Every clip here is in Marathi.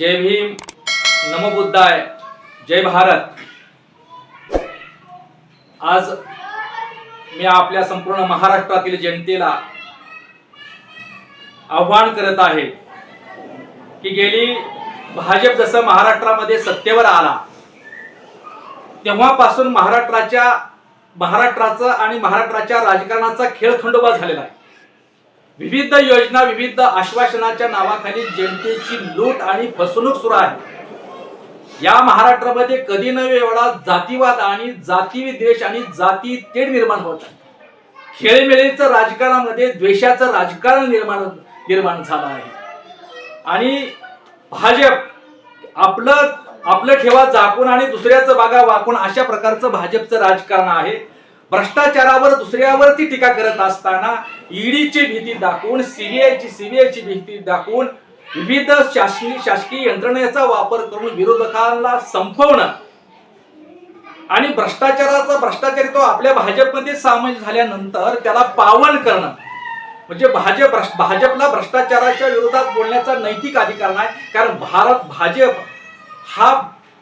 जय भीम नमो बुद्धाय जय भारत. आज मी आपल्या संपूर्ण महाराष्ट्रातील जनतेला आव्हान करत आहे की गेली भाजप जसं महाराष्ट्रामध्ये सत्तेवर आला तेव्हापासून महाराष्ट्राच्या महाराष्ट्राचा आणि महाराष्ट्राच्या राजकारणाचा खेळ खंडोबा झालेला आहे. विविध योजना विविध आश्वासनाच्या नावाखाली जनतेची लूट आणि फसवणूक सुरू आहे. या महाराष्ट्रामध्ये कधी नव्हे एवढा जातीवाद आणि जाती विद्वेष आणि जाती तेढ निर्माण होत आहे. खेळमेळीचं राजकारणामध्ये द्वेषाचं राजकारण निर्माण निर्माण झालं आहे. आणि भाजप आपलं आपलं ठेवा झाकून आणि दुसऱ्याचं बागा वाकून अशा प्रकारचं भाजपचं राजकारण आहे. भ्रष्टाचारावर दुसऱ्यावरती टीका करत असताना ईडीची भीती दाखवून सीबीआयची सीबीआयची भीती दाखवून विविध शासकीय शासकीय यंत्रणेचा वापर करून विरोधकांना संपवणं. आणि भ्रष्टाचाराचा भ्रष्टाचारी तो आपल्या भाजपमध्ये सामील झाल्यानंतर त्याला पावन करणं. म्हणजे भाजप भाजपला भ्रष्टाचाराच्या विरोधात बोलण्याचा नैतिक अधिकार नाही कारण भारत भाजप हा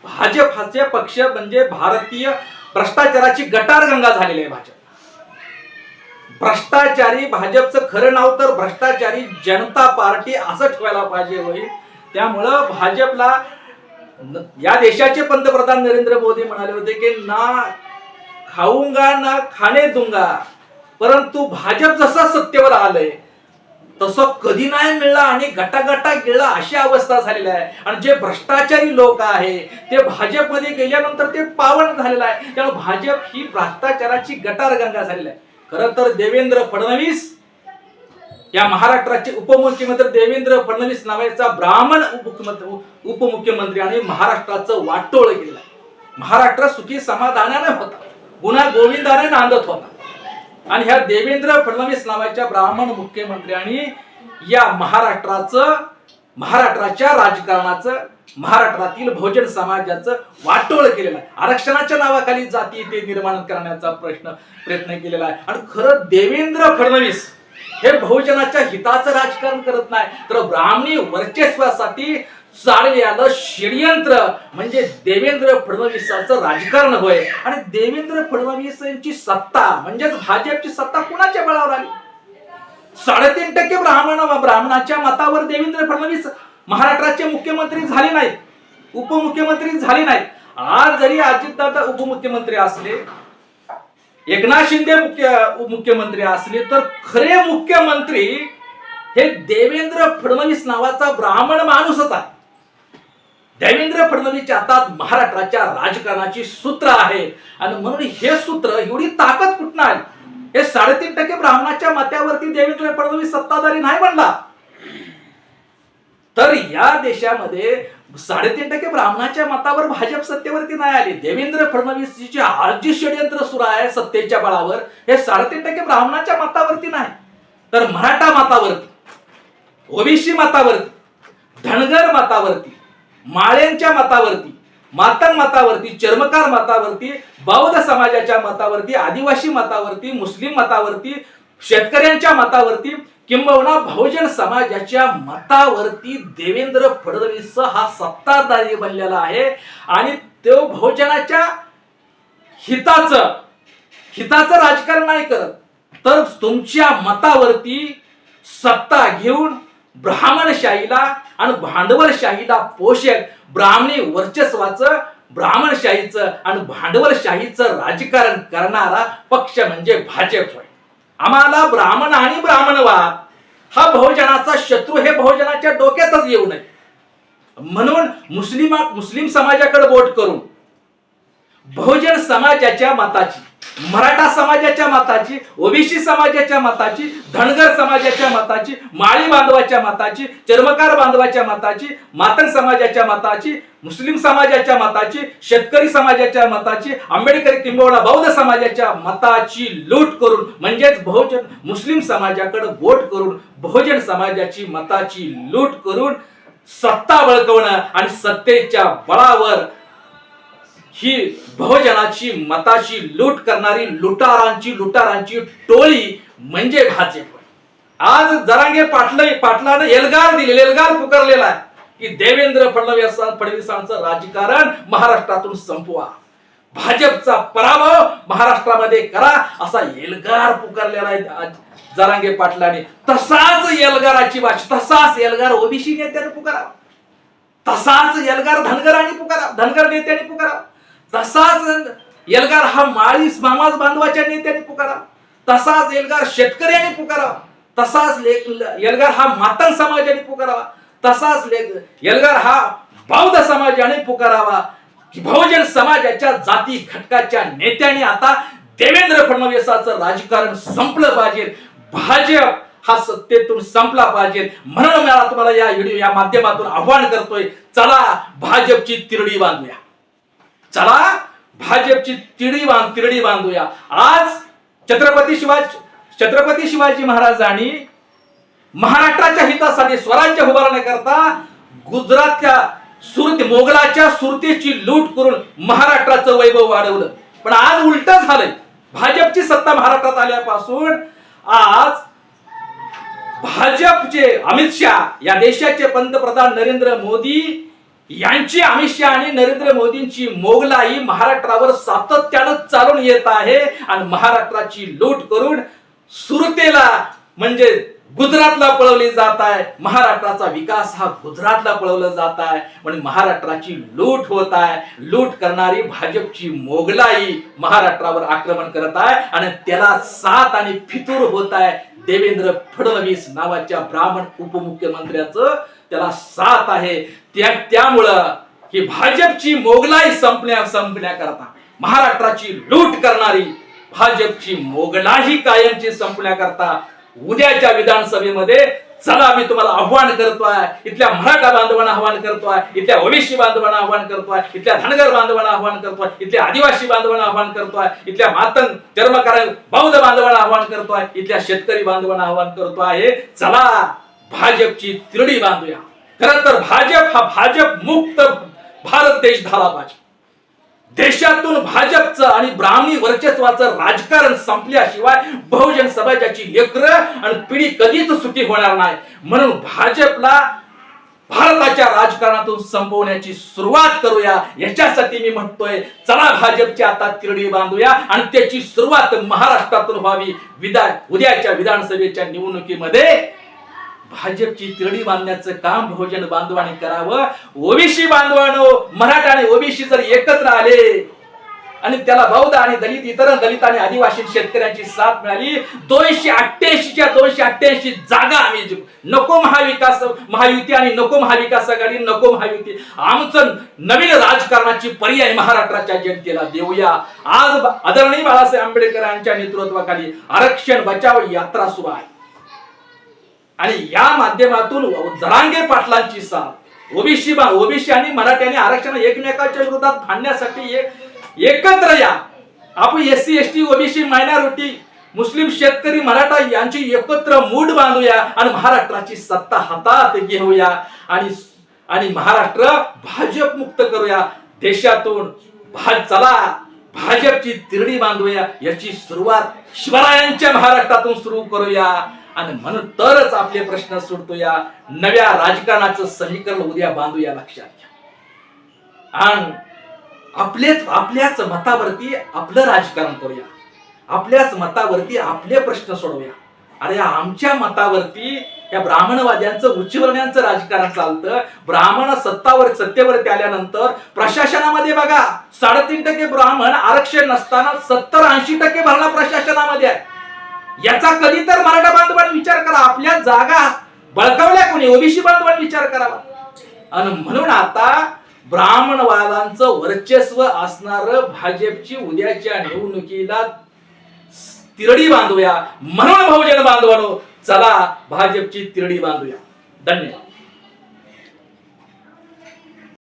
भाजप हाचे पक्ष म्हणजे भारतीय भ्रष्टाचाराची गटारगंगा झालेली आहे भाजप. भ्रष्टाचारी भाजपचं खरं नाव तर भ्रष्टाचारी जनता पार्टी असं ठेवायला पाहिजे होईल. त्यामुळं भाजपला या देशाचे पंतप्रधान नरेंद्र मोदी म्हणाले होते की ना खाऊंगा ना खाणे दुंगा परंतु भाजप जसं सत्तेवर आलंय तसं कधी नाही मिळला आणि गटागटा गेला अशी अवस्था झालेली आहे. आणि जे भ्रष्टाचारी लोक आहे ते भाजपमध्ये गेल्यानंतर ते पावन झालेलं आहे. त्यामुळे भाजप ही भ्रष्टाचाराची गटारगंगा झालेली आहे. खरं तर देवेंद्र फडणवीस या महाराष्ट्राचे उपमुख्यमंत्री देवेंद्र फडणवीस नावाचा ब्राह्मण उपमुख्यमंत्री उपमुख्यमंत्री आणि महाराष्ट्राचं वाटोळ केलं महाराष्ट्र सुखी समाधानाने होता. गुन्हा गोविंदाने नांदत होता. आणि ह्या देवेंद्र फडणवीस नावाच्या ब्राह्मण मुख्यमंत्र्यांनी या महाराष्ट्राचं महाराष्ट्राच्या राजकारणाचं महाराष्ट्रातील बहुजन समाजाचं वाटोळ केलेलं आहे. आरक्षणाच्या नावाखाली जाती ते निर्माण करण्याचा प्रश्न प्रयत्न केलेला आहे. आणि खरं देवेंद्र फडणवीस हे बहुजनाच्या हिताचं राजकारण करत नाही. तर ब्राह्मणी वर्चस्वासाठी चाललेलं षडयंत्र म्हणजे देवेंद्र फडणवीसांचं राजकारण होय. आणि देवेंद्र फडणवीस यांची सत्ता म्हणजेच भाजपची सत्ता कुणाच्या बळावर आली? साडेतीन टक्के ब्राह्मण ब्राह्मणाच्या मतावर देवेंद्र फडणवीस महाराष्ट्राचे मुख्यमंत्री झाले नाहीत. उपमुख्यमंत्री झाले नाहीत. आज जरी अजितदादा उपमुख्यमंत्री असले एकनाथ शिंदे मुख्य मुख्यमंत्री असले तर खरे मुख्यमंत्री हे देवेंद्र फडणवीस नावाचा ब्राह्मण माणूसच आहे. देवेंद्र फडणवीसच्या हातात महाराष्ट्राच्या राजकारणाची सूत्र आहे. आणि म्हणून हे सूत्र एवढी ताकद कुठं आली? हे साडेतीन टक्के ब्राह्मणाच्या मत्यावरती देवेंद्र फडणवीस सत्ताधारी नाही म्हणला. तर या देशामध्ये साडेतीन टक्के ब्राह्मणाच्या मतावर भाजप सत्तेवरती नाही आली. देवेंद्र फडणवीसची आज जी षडयंत्र सुरू आहे सत्तेच्या बळावर. हे साडेतीन टक्के ब्राह्मणाच्या मतावरती नाही. तर मराठा मतावरती ओबीसी मतावरती धनगर मतावरती माळ्यांच्या मतावरती मातंग मतावरती चर्मकार मतावरती बौद्ध समाजाच्या मतावरती आदिवासी मतावरती मुस्लिम मतावरती शेतकऱ्यांच्या मतावरती किंबहुना बहुजन समाजाच्या मतावरती देवेंद्र फडणवीस हा सत्ताधारी बनलेला आहे. आणि तो बहुजनाच्या हिताचं हिताचं राजकारण नाही करत. तर तुमच्या मतावरती सत्ता घेऊन ब्राह्मणशाहीला आणि भांडवलशाहीला पोषक ब्राह्मणी वर्चस्वाचं ब्राह्मणशाहीचं आणि भांडवलशाहीचं राजकारण करणारा पक्ष म्हणजे भाजप होय. आम्हाला ब्राह्मण आणि ब्राह्मणवाद हा बहुजनाचा शत्रू हे बहुजनाच्या डोक्यातच येऊ नये. म्हणून मुस्लिम मुस्लिम समाजाकडे वोट करून बहुजन समाजाच्या मताची. मराठा समाजाच्या मताची ओबीसी समाजाच्या मताची धनगर समाजाच्या मताची माळी बांधवाच्या मताची चर्मकार बांधवाच्या मताची मातंग समाजाच्या मताची मुस्लिम समाजाच्या मताची शेतकरी समाजाच्या मताची आंबेडकरी किंबहुना बौद्ध समाजाच्या मताची लूट करून म्हणजेच बहुजन मुस्लिम समाजाकडे वोट करून बहुजन समाजाची मताची लूट करून सत्ता बळकवणं आणि सत्तेच्या बळावर ही बहुजनाची मताची लूट करणारी लुटारांची लुटारांची टोळी म्हणजे भाजप आज जरांगे पाटलं पाटलानं एल्गार दिलेले एल्गार पुकारलेला आहे की देवेंद्र फडणवीस फडणवीसांचं राजकारण महाराष्ट्रातून संपवा. भाजपचा पराभव महाराष्ट्रामध्ये करा असा एल्गार पुकारलेला आहे जरांगे पाटलाने. तसाच एल्गाराची भाषा तसाच एल्गार ओबीसी नेत्याने पुकारा तसाच एल्गार धनगरांनी पुकारा धनगर नेत्यांनी पुकारा तसाच एल्गार हा माळी समाज बांधवाच्या नेत्यांनी पुकारा. तसाच एल्गार शेतकऱ्यांनी पुकारा. तसाच एल्गार हा मातंग समाजाने पुकारावा तसाच एल्गार हा बौद्ध समाजाने पुकारावा. बहुजन समाजाच्या जाती घटकाच्या नेत्यांनी आता देवेंद्र फडणवीसाचं राजकारण संपलं पाहिजे. भाजप हा सत्तेतून संपला पाहिजे. म्हणून मला तुम्हाला या व्हिडिओ या माध्यमातून आव्हान करतोय. चला भाजपची तिरडी बांधूया. चला भाजपची तिडी बांध तिरडी बांधूया. आज छत्रपती शिवाजी छत्रपती शिवाजी महाराजांनी महाराष्ट्राच्या हितासाठी स्वराज्य उभारण्याकरता गुजरातच्या सुरती मोगलाच्या सुरतीची लूट करून महाराष्ट्राचं वैभव वाढवलं. पण आज उलट झालंय. भाजपची सत्ता महाराष्ट्रात आल्यापासून आज भाजपचे अमित शहा या देशाचे पंतप्रधान नरेंद्र मोदी यांची अमित शहा आणि नरेंद्र मोदींची मोगलाई महाराष्ट्रावर सातत्यानं चालून येत आहे आणि महाराष्ट्राची लूट करून सुरतेला म्हणजे गुजरातला पळवली जात आहे. महाराष्ट्राचा विकास हा गुजरातला पळवला जात आहे. म्हणजे महाराष्ट्राची लूट होत आहे. लूट करणारी भाजपची मोगलाई महाराष्ट्रावर आक्रमण करत आहे आणि त्याला साथ आणि फितूर होत आहे. देवेंद्र फडणवीस नावाच्या ब्राह्मण उपमुख्यमंत्र्याचं त्याला साथ आहे. त्या त्यामुळं ही भाजपची मोगलाई संपण्या संपण्याकरता महाराष्ट्राची लूट करणारी भाजपची मोगलाही कायमची संपण्याकरता उद्याच्या विधानसभेमध्ये चला मी तुम्हाला आव्हान करतोय. इथल्या मराठा बांधवांना आव्हान करतोय इथल्या ओबीसी बांधवांना आव्हान करतोय इथल्या धनगर बांधवांना आव्हान करतोय इथल्या आदिवासी बांधवांना आव्हान करतोय इथल्या मातंग चर्मकार बौद्ध बांधवांना आव्हान करतोय इथल्या शेतकरी बांधवांना आव्हान आहे चला! भाजपची तिरडी बांधूया. खरं तर भाजप हा भाजप मुक्त भारत देश झाला पाहिजे. देशातून भाजपचं आणि ब्राह्मणी वर्चस्वाचं राजकारण संपल्याशिवाय बहुजन समाजाची लेकर आणि पिढी कधीच सुखी होणार नाही. म्हणून भाजपला भारताच्या राजकारणातून संपवण्याची सुरुवात करूया. याच्यासाठी मी म्हणतोय चला भाजपची आता तिरडी बांधूया आणि त्याची सुरुवात महाराष्ट्रातून व्हावी. विधान उद्याच्या विधानसभेच्या निवडणुकीमध्ये भाजपची तिरडी बांधण्याचं काम बहुजन बांधवाने करावं. ओबीसी बांधवानो मराठा आणि ओबीसी जर एकत्र आले आणि त्याला बौद्ध आणि दलित इतर दलित आणि आदिवासी शेतकऱ्यांची साथ मिळाली दोनशे अठ्ठ्याऐंशीच्या दोनशे अठ्ठ्याऐंशी जागा आम्ही नको महाविकास महायुती आणि नको महाविकास आघाडी नको महायुती. आमचं नवीन राजकारणाची पर्याय महाराष्ट्राच्या जनतेला देऊया. आज आदरणीय बाळासाहेब आंबेडकरांच्या नेतृत्वाखाली आरक्षण बचाव यात्रा सुरू आहे. आणि या माध्यमातून जरांगे पाटलांची साथ ओबीसी ओबीसी आणि मराठ्यांनी आरक्षण एकमेकांच्या विरोधात भांडण्यासाठी एकत्र या. आपण S C S T OBC minority मुस्लिम शेतकरी मराठा यांची एकत्र मूड बांधूया आणि महाराष्ट्राची सत्ता हातात घेऊया. आणि आणि महाराष्ट्र भाजप मुक्त करूया. देशातून भाज चला भाजपची तिरडी बांधूया. याची सुरुवात शिवरायांच्या महाराष्ट्रातून सुरू करूया. आणि म्हणून तरच आपले प्रश्न सुटतोया नव्या राजकारणाचं समीकरण उद्या बांधूया लक्षात घ्या. आणि आपलेच आपल्याच मतावरती आपलं राजकारण करूया. आपल्याच मतावरती आपले प्रश्न सोडवूया. अरे आमच्या मतावरती या ब्राह्मणवाद्यांचं उच्चवर्ण्यांचं राजकारण चालतं. ब्राह्मण सत्तावर सत्तेवरती आल्यानंतर प्रशासनामध्ये बघा साडेतीन टक्के ब्राह्मण आरक्षण नसताना सत्तर ऐंशी टक्के भरणा प्रशासनामध्ये आहे. याचा कधी तर मराठा बांधवांनी विचार करा. आपल्या जागा बळकावल्या कोणी? ओबीसी बांधवांनी विचार करावा. आणि म्हणून आता ब्राह्मणवादांचं वर्चस्व असणार भाजपची उद्याच्या निवडणुकीला तिरडी बांधूया. म्हणून बहुजन बांधवानो चला भाजपची तिरडी बांधूया. धन्यवाद.